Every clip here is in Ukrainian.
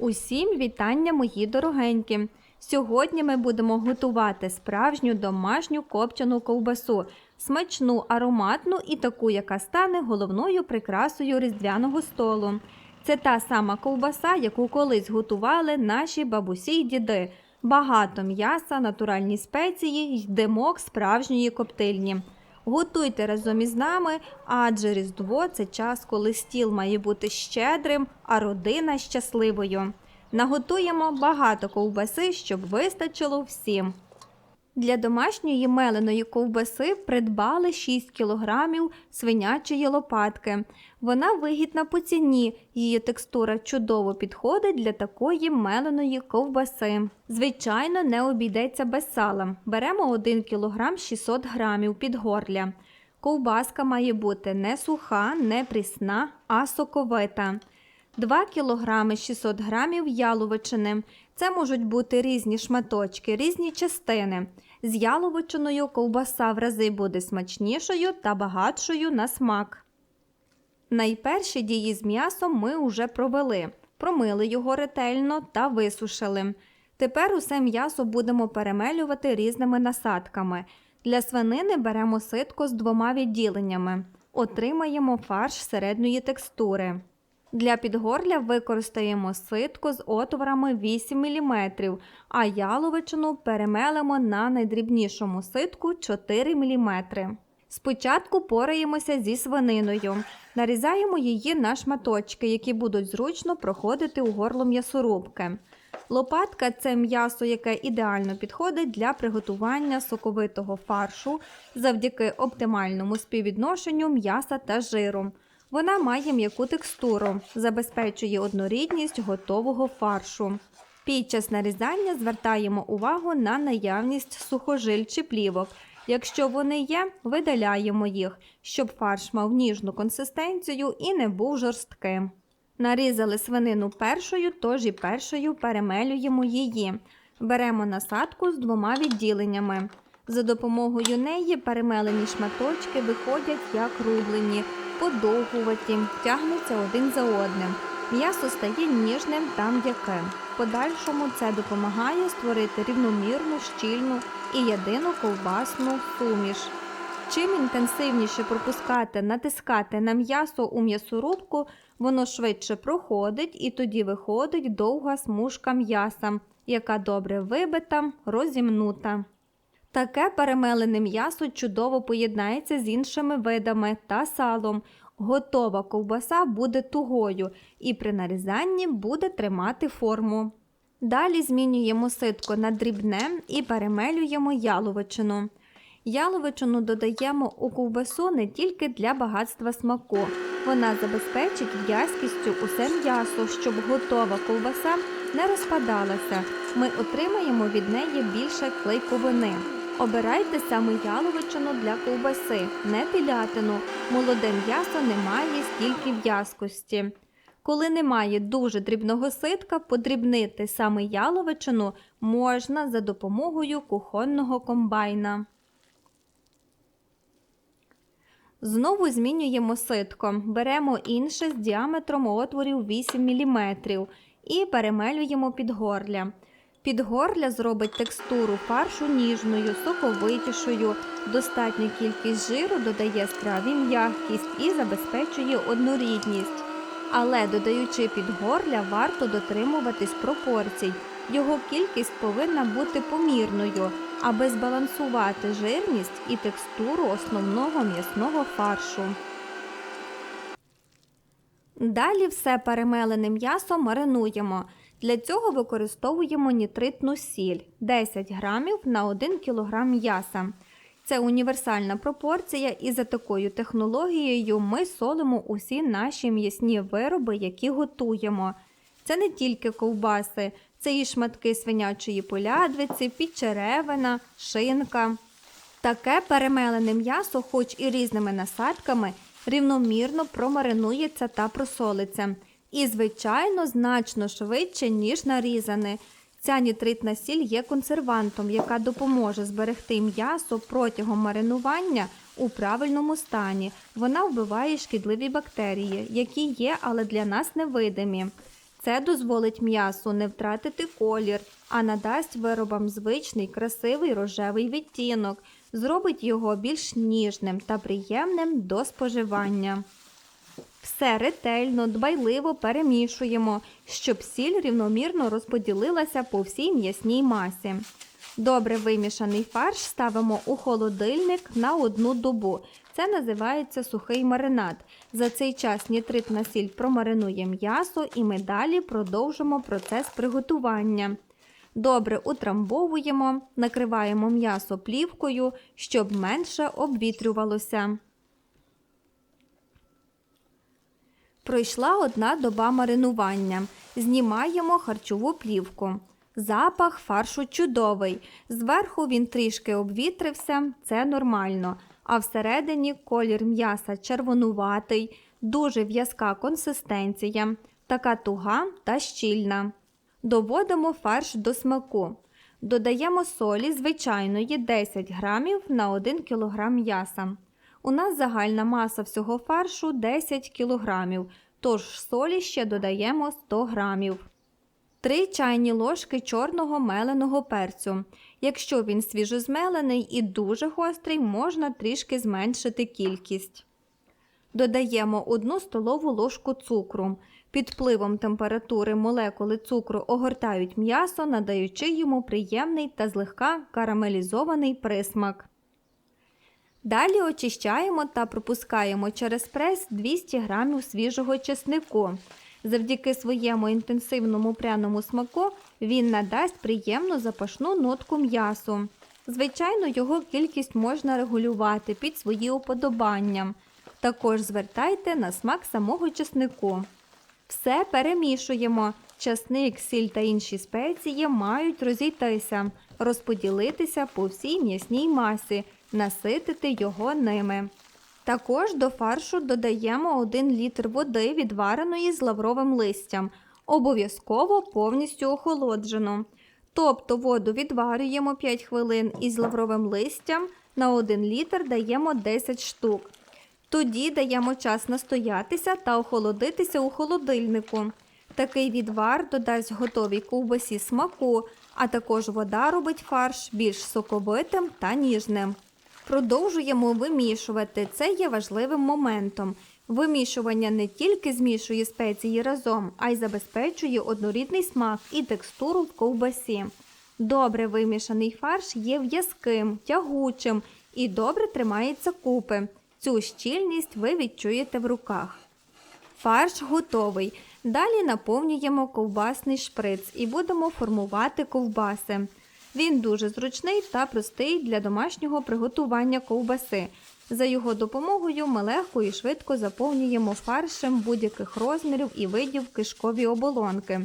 Усім вітання, мої дорогенькі! Сьогодні ми будемо готувати справжню домашню копчену ковбасу, смачну, ароматну і таку, яка стане головною прикрасою різдвяного столу. Це та сама ковбаса, яку колись готували наші бабусі й діди. Багато м'яса, натуральні спеції й димок справжньої коптильні. Готуйте разом із нами, адже Різдво це час, коли стіл має бути щедрим, а родина щасливою. Наготуємо багато ковбаси, щоб вистачило всім. Для домашньої меленої ковбаси придбали 6 кг свинячої лопатки. Вона вигідна по ціні, її текстура чудово підходить для такої меленої ковбаси. Звичайно, не обійдеться без сала. Беремо 1 кг 600 г підгорля. Ковбаска має бути не суха, не прісна, а соковита. 2 кг 600 г яловичини. Це можуть бути різні шматочки, різні частини. З яловичиною ковбаса в рази буде смачнішою та багатшою на смак. Найперші дії з м'ясом ми уже провели, промили його ретельно та висушили. Тепер усе м'ясо будемо перемелювати різними насадками. Для свинини беремо ситко з двома відділеннями. Отримаємо фарш середньої текстури. Для підгорля використаємо ситко з отворами 8 мм, а яловичину перемелимо на найдрібнішому ситку 4 мм. Спочатку пораємося зі свининою. Нарізаємо її на шматочки, які будуть зручно проходити у горло м'ясорубки. Лопатка це м'ясо, яке ідеально підходить для приготування соковитого фаршу завдяки оптимальному співвідношенню м'яса та жиру. Вона має м'яку текстуру, забезпечує однорідність готового фаршу. Під час нарізання звертаємо увагу на наявність сухожиль чи плівок. Якщо вони є, видаляємо їх, щоб фарш мав ніжну консистенцію і не був жорстким. Нарізали свинину першою, тож і першою перемелюємо її. Беремо насадку з двома відділеннями. За допомогою неї перемелені шматочки виходять як рублені, подовгуваті, тягнуться один за одним. М'ясо стає ніжним та м'яким. В подальшому це допомагає створити рівномірну, щільну і єдину ковбасну суміш. Чим інтенсивніше пропускати, натискати на м'ясо у м'ясорубку, воно швидше проходить і тоді виходить довга смужка м'яса, яка добре вибита, розімнута. Таке перемелене м'ясо чудово поєднається з іншими видами та салом. Готова ковбаса буде тугою і при нарізанні буде тримати форму. Далі змінюємо ситко на дрібне і перемелюємо яловичину. Яловичину додаємо у ковбасу не тільки для багатства смаку. Вона забезпечить в'язкістю усе м'ясо, щоб готова ковбаса не розпадалася. Ми отримаємо від неї більше клейковини. Обирайте саме яловичину для ковбаси, не телятину. Молоде м'ясо не має стільки в'язкості. Коли немає дуже дрібного ситка, подрібнити саме яловичину можна за допомогою кухонного комбайна. Знову змінюємо ситко. Беремо інше з діаметром отворів 8 мм і перемелюємо підгорля. Підгорля зробить текстуру фаршу ніжною, соковитішою, достатня кількість жиру додає страві м'якість і забезпечує однорідність. Але додаючи підгорля, варто дотримуватись пропорцій. Його кількість повинна бути помірною, аби збалансувати жирність і текстуру основного м'ясного фаршу. Далі все перемелене м'ясо маринуємо. Для цього використовуємо нітритну сіль 10 грамів на 1 кг м'яса. Це універсальна пропорція, і за такою технологією ми солимо усі наші м'ясні вироби, які готуємо. Це не тільки ковбаси, це і шматки свинячої полядвиці, підчеревина, шинка. Таке перемелене м'ясо, хоч і різними насадками, рівномірно промаринується та просолиться. І, звичайно, значно швидше, ніж нарізане. Ця нітритна сіль є консервантом, яка допоможе зберегти м'ясо протягом маринування у правильному стані. Вона вбиває шкідливі бактерії, які є, але для нас невидимі. Це дозволить м'ясу не втратити колір, а надасть виробам звичний красивий рожевий відтінок, зробить його більш ніжним та приємним до споживання. Все ретельно, дбайливо перемішуємо, щоб сіль рівномірно розподілилася по всій м'ясній масі. Добре вимішаний фарш ставимо у холодильник на одну добу. Це називається сухий маринад. За цей час нітритна сіль промаринує м'ясо і ми далі продовжимо процес приготування. Добре утрамбовуємо, накриваємо м'ясо плівкою, щоб менше обвітрювалося. Пройшла одна доба маринування. Знімаємо харчову плівку. Запах фаршу чудовий. Зверху він трішки обвітрився, це нормально. А всередині колір м'яса червонуватий, дуже в'язка консистенція, така туга та щільна. Доводимо фарш до смаку. Додаємо солі звичайної 10 грамів на 1 кг м'яса. У нас загальна маса всього фаршу 10 кг, тож солі ще додаємо 100 грамів. 3 чайні ложки чорного меленого перцю. Якщо він свіжозмелений і дуже гострий, можна трішки зменшити кількість. Додаємо 1 столову ложку цукру. Під впливом температури молекули цукру огортають м'ясо, надаючи йому приємний та злегка карамелізований присмак. Далі очищаємо та пропускаємо через прес 200 г свіжого чеснику. Завдяки своєму інтенсивному пряному смаку він надасть приємну запашну нотку м'ясу. Звичайно, його кількість можна регулювати під свої уподобання. Також звертайте на смак самого чеснику. Все перемішуємо. Часник, сіль та інші спеції мають розійтися, розподілитися по всій м'ясній масі, наситити його ними. Також до фаршу додаємо 1 літр води, відвареної з лавровим листям, обов'язково повністю охолоджену. Тобто воду відварюємо 5 хвилин із лавровим листям, на 1 літр даємо 10 штук. Тоді даємо час настоятися та охолодитися у холодильнику. Такий відвар додасть готовій ковбасі смаку, а також вода робить фарш більш соковитим та ніжним. Продовжуємо вимішувати. Це є важливим моментом. Вимішування не тільки змішує спеції разом, а й забезпечує однорідний смак і текстуру в ковбасі. Добре вимішаний фарш є в'язким, тягучим і добре тримається купи. Цю щільність ви відчуєте в руках. Фарш готовий. Далі наповнюємо ковбасний шприц і будемо формувати ковбаси. Він дуже зручний та простий для домашнього приготування ковбаси. За його допомогою ми легко і швидко заповнюємо фаршем будь-яких розмірів і видів кишкові оболонки.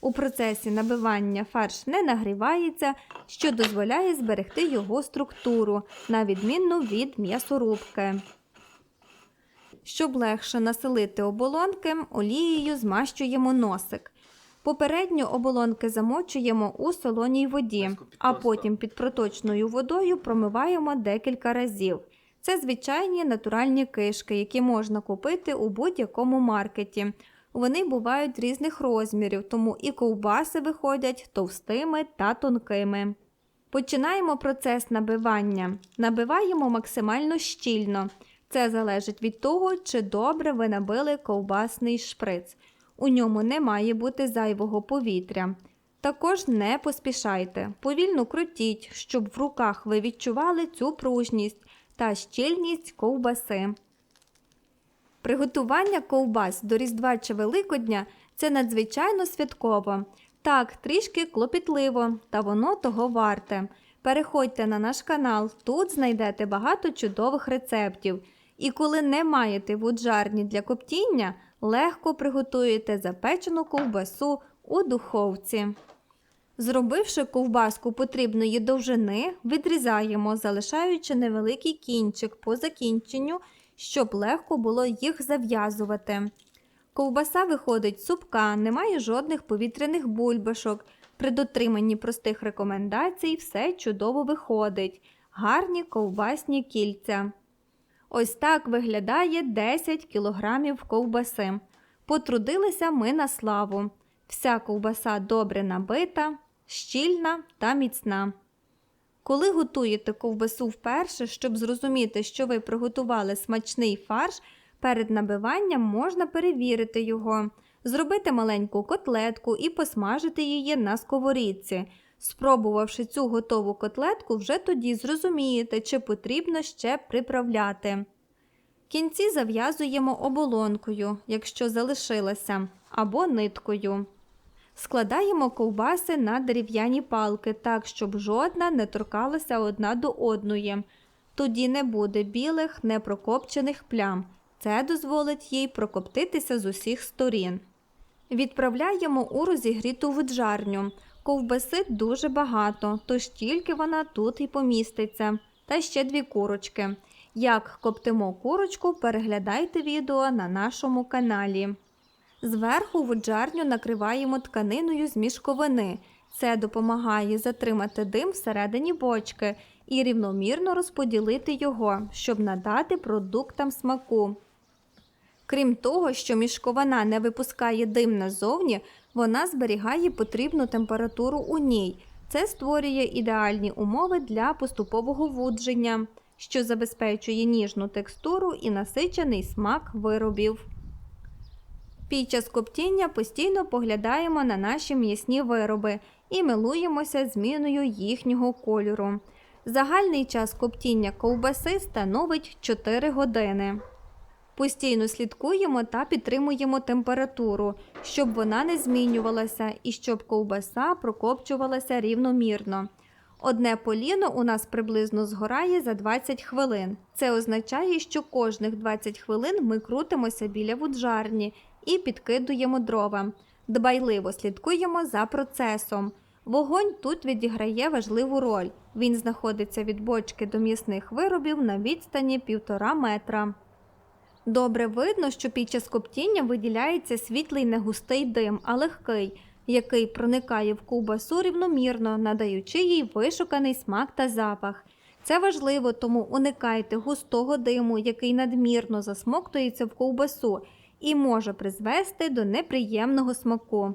У процесі набивання фарш не нагрівається, що дозволяє зберегти його структуру, на відмінну від м'ясорубки. Щоб легше населити оболонки, олією змащуємо носик. Попередньо оболонки замочуємо у солоній воді, а потім під проточною водою промиваємо декілька разів. Це звичайні натуральні кишки, які можна купити у будь-якому маркеті. Вони бувають різних розмірів, тому і ковбаси виходять товстими та тонкими. Починаємо процес набивання. Набиваємо максимально щільно. Це залежить від того, чи добре ви набили ковбасний шприц. У ньому не має бути зайвого повітря. Також не поспішайте, повільно крутіть, щоб в руках ви відчували цю пружність та щільність ковбаси. Приготування ковбас до Різдва чи Великодня це надзвичайно святково. Так, трішки клопітливо, та воно того варте. Переходьте на наш канал, тут знайдете багато чудових рецептів. І коли не маєте вуджарні для коптіння, легко приготуєте запечену ковбасу у духовці. Зробивши ковбаску потрібної довжини, відрізаємо, залишаючи невеликий кінчик по закінченню, щоб легко було їх зав'язувати. Ковбаса виходить супка, немає жодних повітряних бульбашок. При дотриманні простих рекомендацій все чудово виходить. Гарні ковбасні кільця. Ось так виглядає 10 кілограмів ковбаси. Потрудилися ми на славу. Вся ковбаса добре набита, щільна та міцна. Коли готуєте ковбасу вперше, щоб зрозуміти, що ви приготували смачний фарш, перед набиванням можна перевірити його, зробити маленьку котлетку і посмажити її на сковорідці. Спробувавши цю готову котлетку, вже тоді зрозумієте, чи потрібно ще приправляти. Кінці зав'язуємо оболонкою, якщо залишилася, або ниткою. Складаємо ковбаси на дерев'яні палки так, щоб жодна не торкалася одна до одної. Тоді не буде білих, непрокопчених плям. Це дозволить їй прокоптитися з усіх сторін. Відправляємо у розігріту виджарню. Ковбаси дуже багато, тож тільки вона тут і поміститься. Та ще дві курочки. Як коптимо курочку, переглядайте відео на нашому каналі. Зверху виджарню накриваємо тканиною з мішковини. Це допомагає затримати дим всередині бочки і рівномірно розподілити його, щоб надати продуктам смаку. Крім того, що мішковина не випускає дим назовні, вона зберігає потрібну температуру у ній. Це створює ідеальні умови для поступового вудження, що забезпечує ніжну текстуру і насичений смак виробів. Під час коптіння постійно поглядаємо на наші м'ясні вироби і милуємося зміною їхнього кольору. Загальний час коптіння ковбаси становить 4 години. Постійно слідкуємо та підтримуємо температуру, щоб вона не змінювалася і щоб ковбаса прокопчувалася рівномірно. Одне поліно у нас приблизно згорає за 20 хвилин. Це означає, що кожних 20 хвилин ми крутимося біля вуджарні і підкидуємо дрова. Дбайливо слідкуємо за процесом. Вогонь тут відіграє важливу роль. Він знаходиться від бочки до м'ясних виробів на відстані 1,5 метра. Добре видно, що під час коптіння виділяється світлий негустий дим, а легкий, який проникає в ковбасу рівномірно, надаючи їй вишуканий смак та запах. Це важливо, тому уникайте густого диму, який надмірно засмоктується в ковбасу і може призвести до неприємного смаку.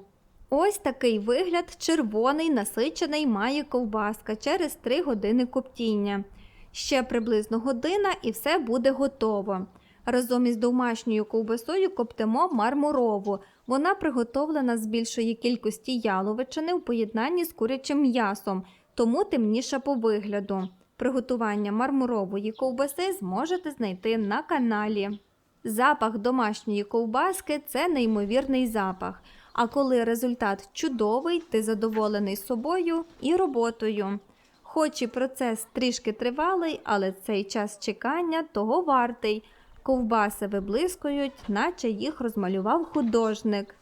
Ось такий вигляд червоний насичений має ковбаска через 3 години коптіння. Ще приблизно година і все буде готово. Разом із домашньою ковбасою коптимо мармурову. Вона приготовлена з більшої кількості яловичини в поєднанні з курячим м'ясом, тому темніша по вигляду. Приготування мармурової ковбаси зможете знайти на каналі. Запах домашньої ковбаски це неймовірний запах. А коли результат чудовий, ти задоволений собою і роботою. Хоч і процес трішки тривалий, але цей час чекання того вартий. Ковбаси виблискують, наче їх розмалював художник.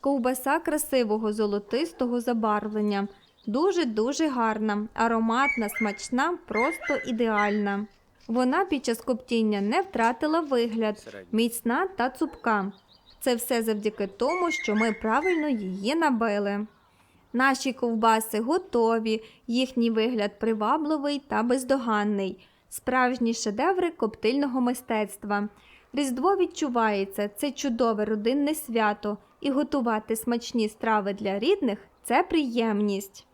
Ковбаса красивого золотистого забарвлення. Дуже-дуже гарна, ароматна, смачна, просто ідеальна. Вона під час коптіння не втратила вигляд, міцна та цупка. Це все завдяки тому, що ми правильно її набили. Наші ковбаси готові, їхній вигляд привабливий та бездоганний, справжні шедеври коптильного мистецтва. Різдво відчувається, це чудове родинне свято, і готувати смачні страви для рідних це приємність.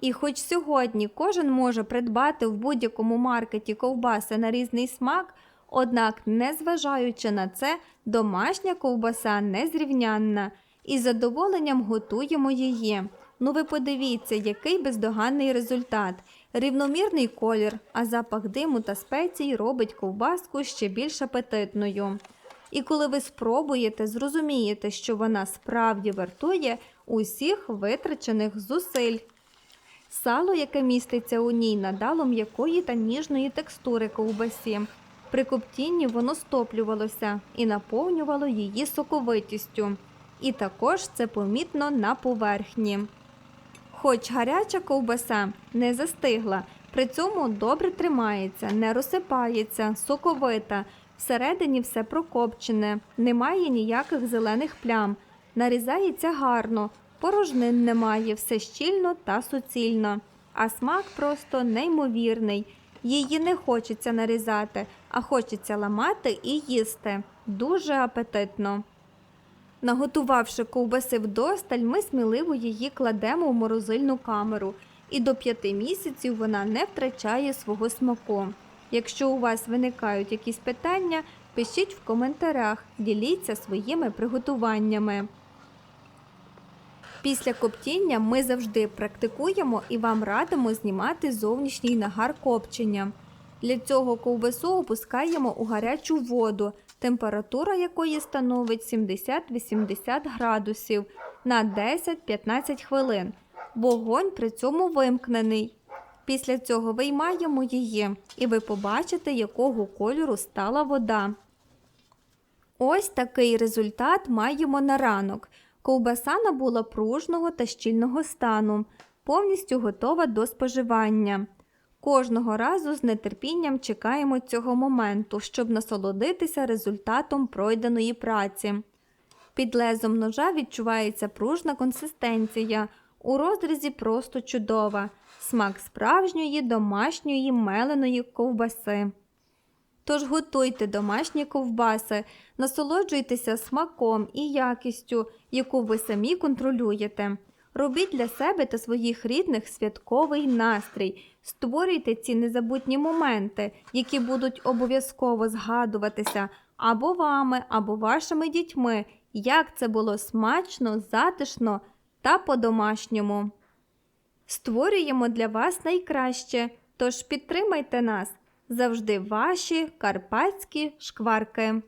І хоч сьогодні кожен може придбати в будь-якому маркеті ковбаси на різний смак, однак, незважаючи на це, домашня ковбаса незрівнянна і з задоволенням готуємо її. Ну ви подивіться, який бездоганний результат. Рівномірний колір, а запах диму та спецій робить ковбаску ще більш апетитною. І коли ви спробуєте, зрозумієте, що вона справді вартує усіх витрачених зусиль. Сало, яке міститься у ній, надало м'якої та ніжної текстури ковбасі. При коптінні воно стоплювалося і наповнювало її соковитістю. І також це помітно на поверхні. Хоч гаряча ковбаса не застигла, при цьому добре тримається, не розсипається, соковита, всередині все прокопчене, немає ніяких зелених плям, нарізається гарно, порожнин немає, все щільно та суцільно, а смак просто неймовірний. Її не хочеться нарізати, а хочеться ламати і їсти. Дуже апетитно. Наготувавши ковбаси вдосталь, ми сміливо її кладемо в морозильну камеру, і до п'яти місяців вона не втрачає свого смаку. Якщо у вас виникають якісь питання, пишіть в коментарях, діліться своїми приготуваннями. Після коптіння ми завжди практикуємо і вам радимо знімати зовнішній нагар копчення. Для цього ковбасу опускаємо у гарячу воду, температура якої становить 70-80 градусів на 10-15 хвилин. Вогонь при цьому вимкнений. Після цього виймаємо її, і ви побачите, якого кольору стала вода. Ось такий результат маємо на ранок. Ковбаса набула пружного та щільного стану, повністю готова до споживання. Кожного разу з нетерпінням чекаємо цього моменту, щоб насолодитися результатом пройденої праці. Під лезом ножа відчувається пружна консистенція, у розрізі просто чудова, смак справжньої домашньої меленої ковбаси. Тож готуйте домашні ковбаси, насолоджуйтеся смаком і якістю, яку ви самі контролюєте. Робіть для себе та своїх рідних святковий настрій, створюйте ці незабутні моменти, які будуть обов'язково згадуватися або вами, або вашими дітьми, як це було смачно, затишно та по-домашньому. Створюємо для вас найкраще, тож підтримайте нас завжди ваші карпатські шкварки.